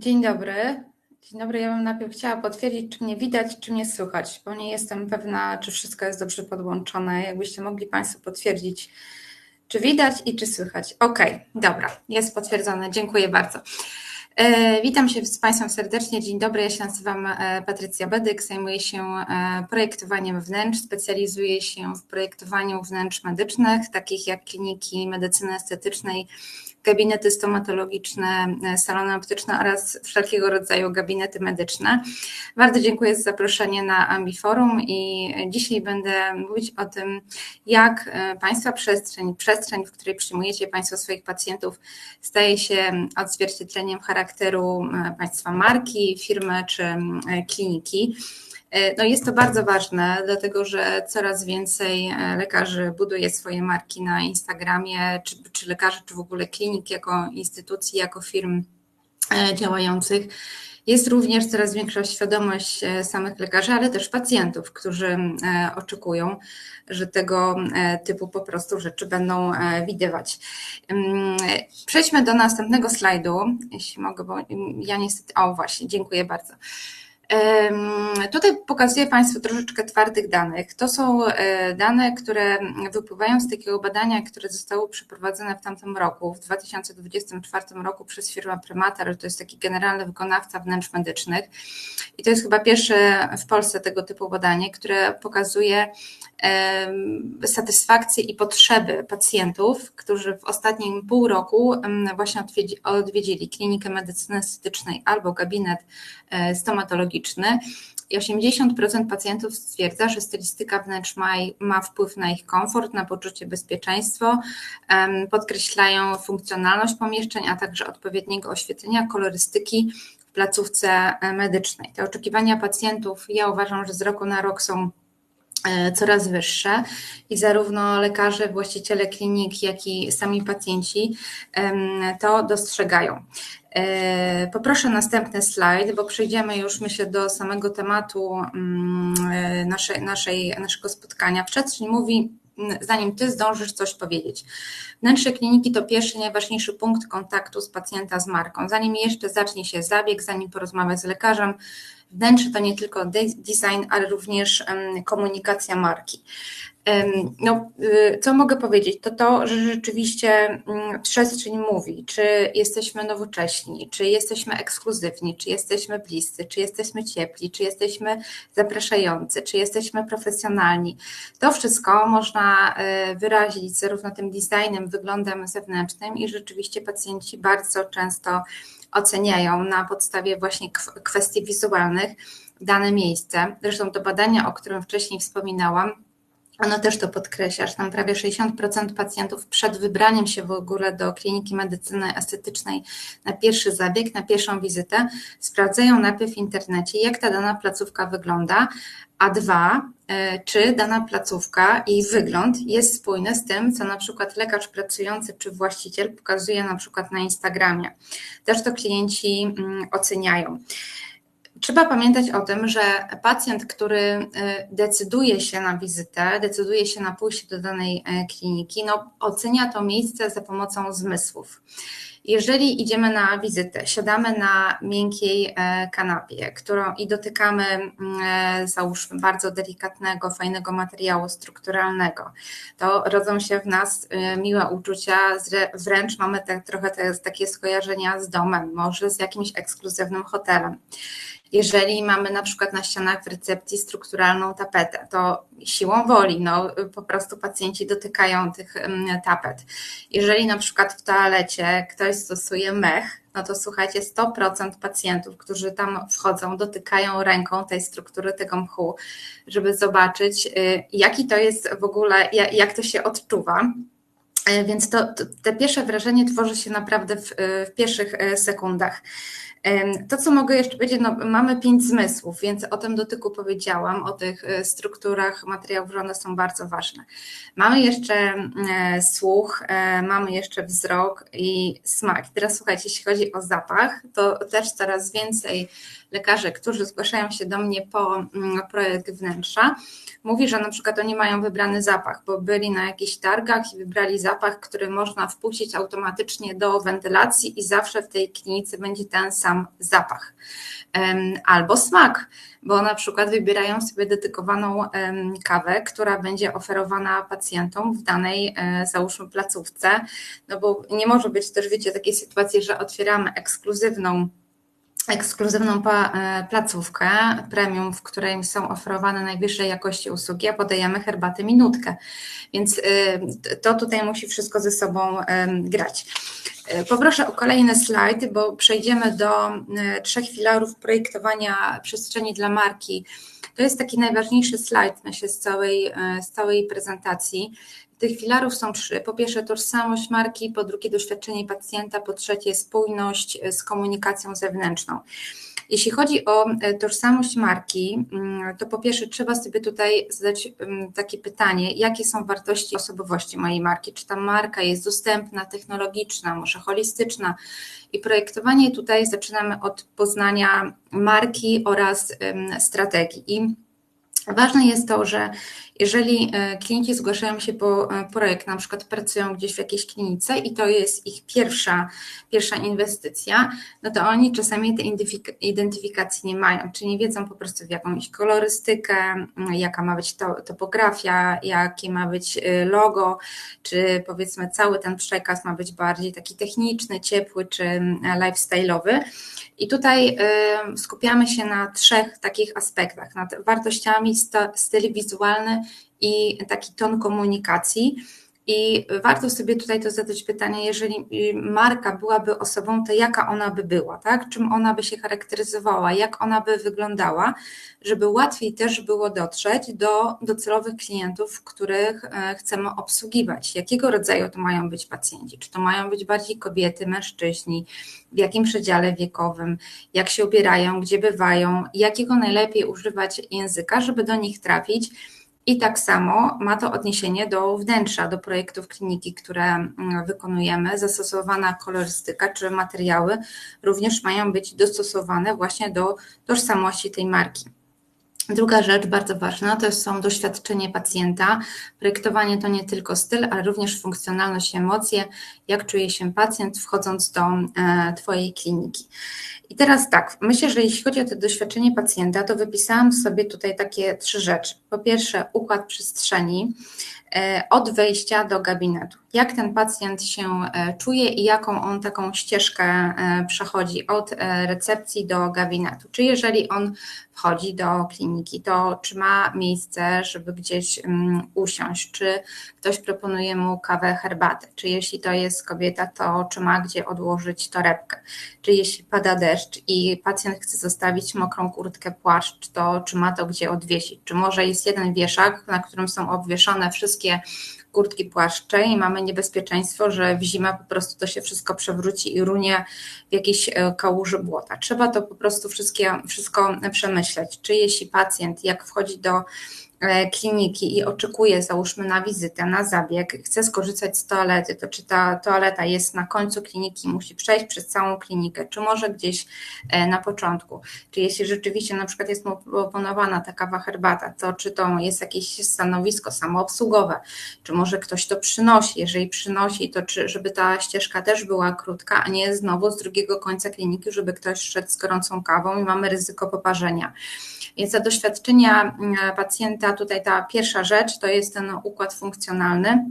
Dzień dobry. Dzień dobry. Ja bym najpierw chciała potwierdzić, czy mnie widać, czy mnie słychać, bo nie jestem pewna, czy wszystko jest dobrze podłączone. Jakbyście mogli Państwo potwierdzić, czy widać i czy słychać. OK, dobra, jest potwierdzone. Dziękuję bardzo. E, witam się z Państwem serdecznie. Dzień dobry, ja się nazywam e, Patrycja Bedyk, zajmuję się e, projektowaniem wnętrz, specjalizuję się w projektowaniu wnętrz medycznych, takich jak kliniki medycyny estetycznej, gabinety stomatologiczne, salony optyczne oraz wszelkiego rodzaju gabinety medyczne. Bardzo dziękuję za zaproszenie na Ambiforum i dzisiaj będę mówić o tym, jak Państwa przestrzeń, przestrzeń, w której przyjmujecie Państwo swoich pacjentów, staje się odzwierciedleniem charakteru e, Państwa marki, firmy czy kliniki. E, no jest to bardzo ważne, dlatego że coraz więcej e, lekarzy buduje swoje marki na Instagramie, czy, czy lekarzy, czy w ogóle klinik jako instytucji, jako firm e, działających. Jest również coraz większa świadomość samych lekarzy, ale też pacjentów, którzy oczekują, że tego typu po prostu rzeczy będą widywać. Przejdźmy do następnego slajdu, jeśli mogę, bo ja niestety. O, właśnie, dziękuję bardzo. Tutaj pokazuję Państwu troszeczkę twardych danych. To są e, dane, które wypływają z takiego badania, które zostało przeprowadzone w tamtym roku, w 2024 roku przez firmę Premater, to jest taki generalny wykonawca wnętrz medycznych. I to jest chyba pierwsze w Polsce tego typu badanie, które pokazuje satysfakcję i potrzeby pacjentów, którzy w ostatnim pół roku właśnie odwiedzili klinikę medycyny estetycznej albo gabinet e, I 80% pacjentów stwierdza, że stylistyka wnętrz ma, ma wpływ na ich komfort, na poczucie bezpieczeństwa. Podkreślają funkcjonalność pomieszczeń, a także odpowiedniego oświetlenia, kolorystyki w placówce e, medycznej. Te oczekiwania pacjentów, ja uważam, że z roku na rok są E, coraz wyższe i zarówno lekarze, właściciele klinik, jak i sami pacjenci to dostrzegają. E, poproszę następny slajd, bo przejdziemy już myślę do samego tematu mm, e, naszej, naszej, naszego spotkania. Przestrzeń mówi, zanim ty zdążysz coś powiedzieć. Wnętrze kliniki to pierwszy, najważniejszy punkt kontaktu z pacjenta z marką. Zanim jeszcze zacznie się zabieg, zanim porozmawia z lekarzem, wnętrze to nie tylko design, ale również komunikacja marki. No, y, co mogę powiedzieć? To to, że rzeczywiście mm, przestrzeń mówi, czy jesteśmy nowocześni, czy jesteśmy ekskluzywni, czy jesteśmy bliscy, czy jesteśmy ciepli, czy jesteśmy zapraszający, czy jesteśmy profesjonalni. To wszystko można y, wyrazić zarówno tym designem, wyglądem zewnętrznym i rzeczywiście pacjenci bardzo często oceniają na podstawie właśnie kwestii wizualnych dane miejsce. Zresztą to badania, o którym wcześniej wspominałam, ono też to podkreśla, że tam prawie 60% pacjentów przed wybraniem się w ogóle do kliniki medycyny estetycznej na pierwszy zabieg, na pierwszą wizytę, sprawdzają najpierw w internecie, jak ta dana placówka wygląda, a dwa, e, czy dana placówka i wygląd jest spójny z tym, co na przykład lekarz pracujący czy właściciel pokazuje na przykład na Instagramie. Też to klienci mm, oceniają. Trzeba pamiętać o tym, że pacjent, który y, decyduje się na wizytę, decyduje się na pójście do danej e, kliniki, no, ocenia to miejsce za pomocą zmysłów. Jeżeli idziemy na wizytę, siadamy na miękkiej e, kanapie, którą i dotykamy, załóżmy, bardzo delikatnego, fajnego materiału strukturalnego, to rodzą się w nas miłe uczucia, wręcz mamy te, trochę te, takie skojarzenia z domem, może z jakimś ekskluzywnym hotelem. Jeżeli mamy na przykład na ścianach w recepcji strukturalną tapetę, to siłą woli, no po prostu pacjenci dotykają tych tapet. Jeżeli na przykład w toalecie ktoś stosuje mech, no to słuchajcie, 100% pacjentów, którzy tam wchodzą, dotykają ręką tej struktury tego mchu, żeby zobaczyć, y, jaki to jest w ogóle, jak to się odczuwa. E, więc to, to te pierwsze wrażenie tworzy się naprawdę w, y, w pierwszych e, sekundach. To, co mogę jeszcze powiedzieć, no, mamy pięć zmysłów, więc o tym dotyku powiedziałam, o tych e, strukturach materiałów, że one są bardzo ważne. Mamy jeszcze e, słuch, e, mamy jeszcze wzrok i smak. Teraz słuchajcie, jeśli chodzi o zapach, to też coraz więcej lekarzy, którzy zgłaszają się do mnie po mm, projekt wnętrza, mówi, że na przykład oni mają wybrany zapach, bo byli na jakichś targach i wybrali zapach, zapach, który można wpuścić automatycznie do wentylacji i zawsze w tej klinice będzie ten sam zapach. Albo smak, bo na przykład wybierają sobie dedykowaną kawę, która będzie oferowana pacjentom w danej, e, załóżmy, placówce, no bo nie może być też, wiecie, takiej sytuacji, że otwieramy ekskluzywną ekskluzywną e, placówkę premium, w której są oferowane najwyższej jakości usługi, a podajemy herbatę minutkę. Więc e, to tutaj musi wszystko ze sobą grać. E, poproszę o kolejny slajd, bo przejdziemy do trzech filarów projektowania przestrzeni dla marki. To jest taki najważniejszy slajd z całej, z całej prezentacji. Tych filarów są trzy. Po pierwsze tożsamość marki, po drugie doświadczenie pacjenta, po trzecie spójność z komunikacją zewnętrzną. Jeśli chodzi o e, tożsamość marki, mm, to po pierwsze trzeba sobie tutaj zadać mm, takie pytanie, jakie są wartości osobowości mojej marki? Czy ta marka jest dostępna, technologiczna, może holistyczna? I projektowanie tutaj zaczynamy od poznania marki oraz strategii. I Ważne jest to, że jeżeli e, klienci zgłaszają się po e, projekt, na przykład pracują gdzieś w jakiejś klinice i to jest ich pierwsza, pierwsza inwestycja, no to oni czasami tej identyfikacji nie mają, czyli nie wiedzą po prostu w jaką iść kolorystykę, jaka ma być to, topografia, jakie ma być e, logo, czy powiedzmy cały ten przekaz ma być bardziej taki techniczny, ciepły czy lifestyle'owy. I tutaj skupiamy się na trzech takich aspektach, nad wartościami, styl wizualny i taki ton komunikacji. I warto sobie tutaj to zadać pytanie, jeżeli marka byłaby osobą, to jaka ona by była, tak? Czym ona by się charakteryzowała, jak ona by wyglądała, żeby łatwiej też było dotrzeć do docelowych klientów, których e, chcemy obsługiwać. Jakiego rodzaju to mają być pacjenci? Czy to mają być bardziej kobiety, mężczyźni, w jakim przedziale wiekowym, jak się ubierają, gdzie bywają, jakiego najlepiej używać języka, żeby do nich trafić i tak samo ma to odniesienie do wnętrza, do projektów kliniki, które mm, wykonujemy. Zastosowana kolorystyka czy materiały również mają być dostosowane właśnie do tożsamości tej marki. Druga rzecz bardzo ważna to są doświadczenie pacjenta. Projektowanie to nie tylko styl, ale również funkcjonalność emocje, jak czuje się pacjent wchodząc do e, Twojej kliniki. I teraz tak, myślę, że jeśli chodzi o to doświadczenie pacjenta, to wypisałam sobie tutaj takie trzy rzeczy. Po pierwsze, układ przestrzeni e, od wejścia do gabinetu. Jak ten pacjent się e, czuje i jaką on taką ścieżkę przechodzi od recepcji do gabinetu. Czy jeżeli on wchodzi do kliniki, to czy ma miejsce, żeby gdzieś mm, usiąść, czy ktoś proponuje mu kawę, herbatę, czy jeśli to jest kobieta, to czy ma gdzie odłożyć torebkę, czy jeśli pada deszcz i pacjent chce zostawić mokrą kurtkę, płaszcz, to czy ma to gdzie odwiesić, czy może jest jeden wieszak, na którym są obwieszone wszystkie kurtki, płaszcze i mamy niebezpieczeństwo, że w zimę po prostu to się wszystko przewróci i runie w jakieś e, kałuży błota. Trzeba to po prostu wszystkie, wszystko przemyśleć. Czy jeśli pacjent, jak wchodzi do kliniki i oczekuje, załóżmy, na wizytę, na zabieg, chce skorzystać z toalety, to czy ta toaleta jest na końcu kliniki, musi przejść przez całą klinikę, czy może gdzieś e, na początku, czy jeśli rzeczywiście na przykład jest mu proponowana ta kawa herbata, to czy to jest jakieś stanowisko samoobsługowe, czy może ktoś to przynosi, jeżeli przynosi, to czy, żeby ta ścieżka też była krótka, a nie znowu z drugiego końca kliniki, żeby ktoś szedł z gorącą kawą i mamy ryzyko poparzenia. Więc za doświadczenia mm, pacjenta tutaj ta pierwsza rzecz to jest ten układ funkcjonalny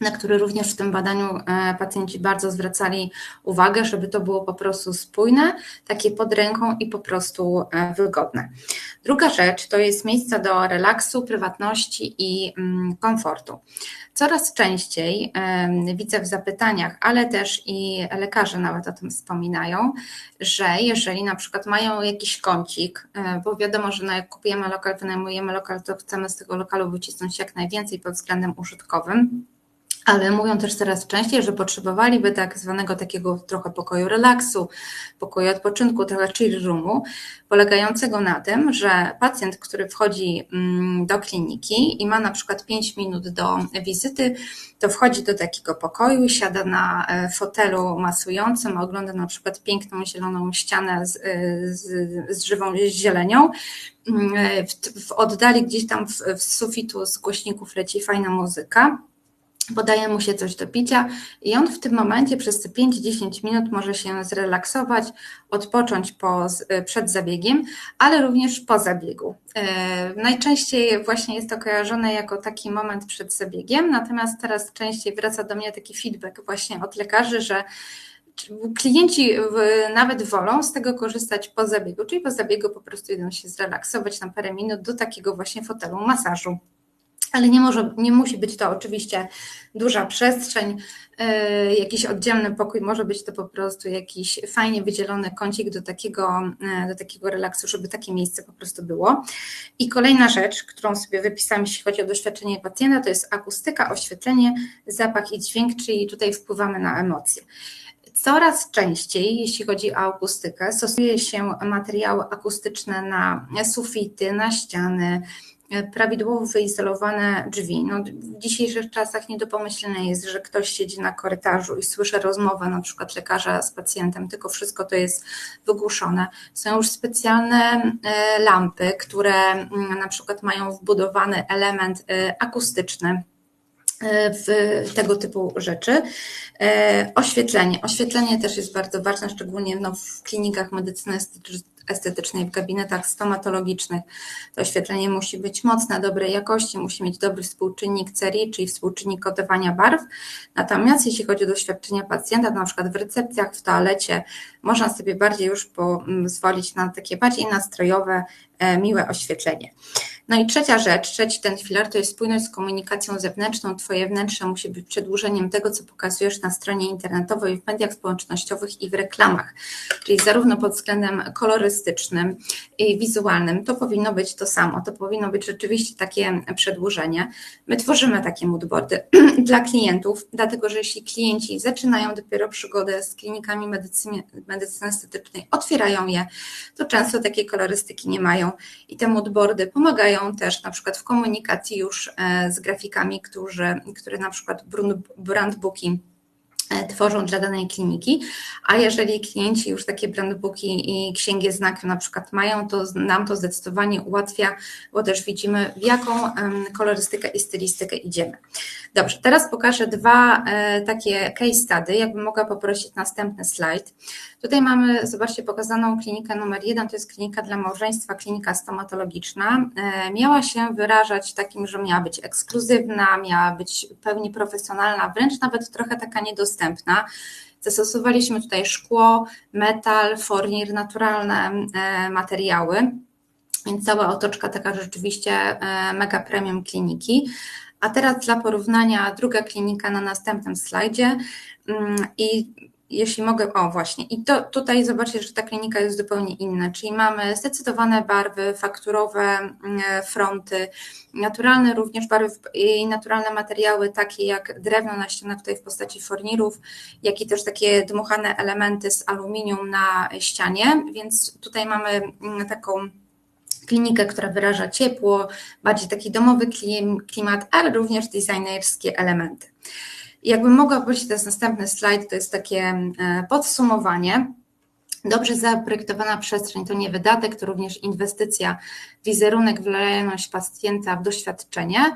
na który również w tym badaniu e, pacjenci bardzo zwracali uwagę, żeby to było po prostu spójne, takie pod ręką i po prostu e, wygodne. Druga rzecz to jest miejsca do relaksu, prywatności i mm, komfortu. Coraz częściej widzę w zapytaniach, ale też i lekarze nawet o tym wspominają, że jeżeli na przykład mają jakiś kącik, e, bo wiadomo, że jak kupujemy lokal, wynajmujemy lokal, to chcemy z tego lokalu wycisnąć jak najwięcej pod względem użytkowym ale mówią też coraz częściej, że potrzebowaliby tak zwanego takiego trochę pokoju relaksu, pokoju odpoczynku, trochę chill roomu, polegającego na tym, że pacjent, który wchodzi mm, do kliniki i ma na przykład 5 minut do wizyty, to wchodzi do takiego pokoju, siada na e, fotelu masującym, ogląda na przykład piękną zieloną ścianę z, e, z, z żywą zielenią. Mm, w, w oddali gdzieś tam w, w sufitu z głośników leci fajna muzyka podaje mu się coś do picia i on w tym momencie przez te 5-10 minut może się zrelaksować, odpocząć po, przed zabiegiem, ale również po zabiegu. E, najczęściej właśnie jest to kojarzone jako taki moment przed zabiegiem, natomiast teraz częściej wraca do mnie taki feedback właśnie od lekarzy, że klienci nawet wolą z tego korzystać po zabiegu, czyli po zabiegu po prostu idą się zrelaksować na parę minut do takiego właśnie fotelu masażu ale nie, może, nie musi być to oczywiście duża przestrzeń, yy, jakiś oddzielny pokój, może być to po prostu jakiś fajnie wydzielony kącik do takiego, yy, do takiego relaksu, żeby takie miejsce po prostu było. I kolejna rzecz, którą sobie wypisałam, jeśli chodzi o doświadczenie pacjenta, to jest akustyka, oświetlenie, zapach i dźwięk, czyli tutaj wpływamy na emocje. Coraz częściej, jeśli chodzi o akustykę, stosuje się materiały akustyczne na sufity, na ściany, prawidłowo wyizolowane drzwi. No, w dzisiejszych czasach nie do pomyślenia jest, że ktoś siedzi na korytarzu i słyszy rozmowę na przykład lekarza z pacjentem, tylko wszystko to jest wygłuszone. Są już specjalne e, lampy, które mm, na przykład mają wbudowany element e, akustyczny e, w tego typu rzeczy. Oświetlenie. Oświetlenie też jest bardzo ważne, szczególnie no, w klinikach medycyny estetycznej w gabinetach stomatologicznych. To oświetlenie musi być mocne, dobrej jakości, musi mieć dobry współczynnik CERI, czyli współczynnik kodowania barw. Natomiast jeśli chodzi o doświadczenia pacjenta, na przykład w recepcjach, w toalecie, można sobie bardziej już pozwolić na takie bardziej nastrojowe, e, miłe oświetlenie. No i trzecia rzecz, trzeci ten filar to jest spójność z komunikacją zewnętrzną. Twoje wnętrze musi być przedłużeniem tego, co pokazujesz na stronie internetowej, w mediach społecznościowych i w reklamach. Czyli zarówno pod względem kolorystycznym i wizualnym to powinno być to samo. To powinno być rzeczywiście takie przedłużenie. My tworzymy takie moodboardy dla klientów, dlatego że jeśli klienci zaczynają dopiero przygodę z klinikami medycyny, medycyny estetycznej, otwierają je, to często takiej kolorystyki nie mają i te moodboardy pomagają pomagają też na przykład w komunikacji już e, z grafikami, którzy, które na przykład brandbooki e, tworzą dla danej kliniki, a jeżeli klienci już takie brandbooki i księgi znaków na przykład mają, to nam to zdecydowanie ułatwia, bo też widzimy w jaką kolorystykę i stylistykę idziemy. Dobrze, teraz pokażę dwa e, takie case study, jakbym mogła poprosić następny slajd. Tutaj mamy, zobaczcie, pokazaną klinikę numer jeden, to jest klinika dla małżeństwa, klinika stomatologiczna. E, miała się wyrażać takim, że miała być ekskluzywna, miała być pełni profesjonalna, wręcz nawet trochę taka niedostępna. Zastosowaliśmy tutaj szkło, metal, fornir, naturalne e, materiały, więc cała otoczka taka rzeczywiście e, mega premium kliniki. A teraz dla porównania druga klinika na następnym slajdzie mm, i jeśli mogę, o właśnie, i to tutaj zobaczcie, że ta klinika jest zupełnie inna, czyli mamy zdecydowane barwy, fakturowe mm, fronty, naturalne również barwy i naturalne materiały, takie jak drewno na ścianach tutaj w postaci fornirów, jak i też takie dmuchane elementy z aluminium na ścianie, więc tutaj mamy mm, taką klinikę, która wyraża ciepło, bardziej taki domowy klimat, ale również designerskie elementy. Jakbym mogła prosić, jest następny slajd, to jest takie e, podsumowanie. Dobrze zaprojektowana przestrzeń to nie wydatek, to również inwestycja, wizerunek, wlojalność pacjenta w doświadczenie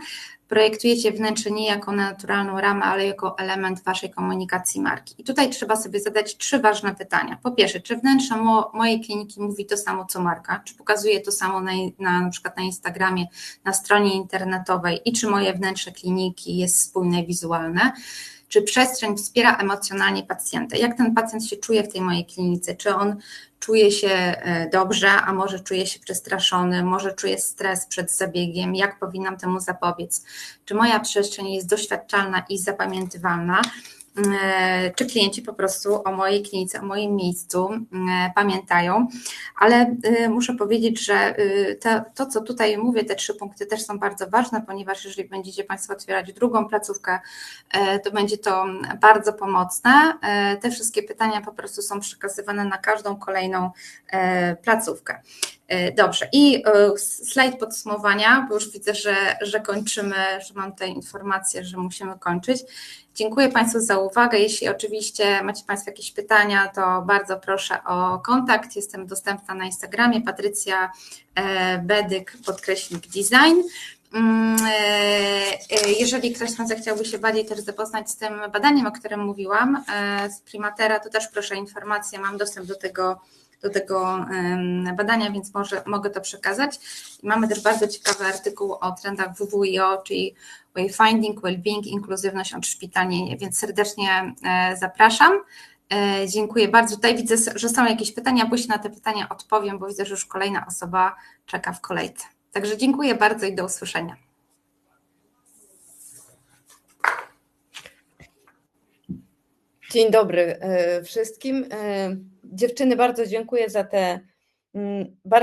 projektujecie wnętrze nie jako naturalną ramę, ale jako element Waszej komunikacji marki. I tutaj trzeba sobie zadać trzy ważne pytania. Po pierwsze, czy wnętrze mo mojej kliniki mówi to samo co marka? Czy pokazuje to samo na, na, na przykład na Instagramie, na stronie internetowej i czy moje wnętrze kliniki jest spójne wizualne? Czy przestrzeń wspiera emocjonalnie pacjenta? Jak ten pacjent się czuje w tej mojej klinice? Czy on czuje się e, dobrze, a może czuje się przestraszony, może czuje stres przed zabiegiem? Jak powinnam temu zapobiec? Czy moja przestrzeń jest doświadczalna i zapamiętywalna? E, czy klienci po prostu o mojej klinice, o moim miejscu e, pamiętają, ale e, muszę powiedzieć, że to, to, co tutaj mówię, te trzy punkty też są bardzo ważne, ponieważ jeżeli będziecie Państwo otwierać drugą placówkę, to będzie to bardzo pomocne. Te wszystkie pytania po prostu są przekazywane na każdą kolejną placówkę. Dobrze, i slajd podsumowania, bo już widzę, że, że kończymy, że mam tutaj informację, że musimy kończyć. Dziękuję Państwu za uwagę. Jeśli oczywiście macie Państwo jakieś pytania, to bardzo proszę o kontakt. Jestem dostępna na Instagramie Patrycja e, Bedyk podkreśnik design. Mm, jeżeli ktoś z Państwa chciałby się bardziej też zapoznać z tym badaniem, o którym mówiłam, z Primatera, to też proszę informację, mam dostęp do tego do tego badania, więc może, mogę to przekazać. Mamy też bardzo ciekawy artykuł o trendach WWIO, czyli Wayfinding, Wellbeing, inkluzywność odszpitalnienie, więc serdecznie e, zapraszam. E, dziękuję bardzo. Tutaj widzę, że są jakieś pytania, później na te pytania odpowiem, bo widzę, że już kolejna osoba czeka w kolejce. Także dziękuję bardzo i do usłyszenia. Dzień dobry e, wszystkim. Dziewczyny, bardzo dziękuję za te mm, bardzo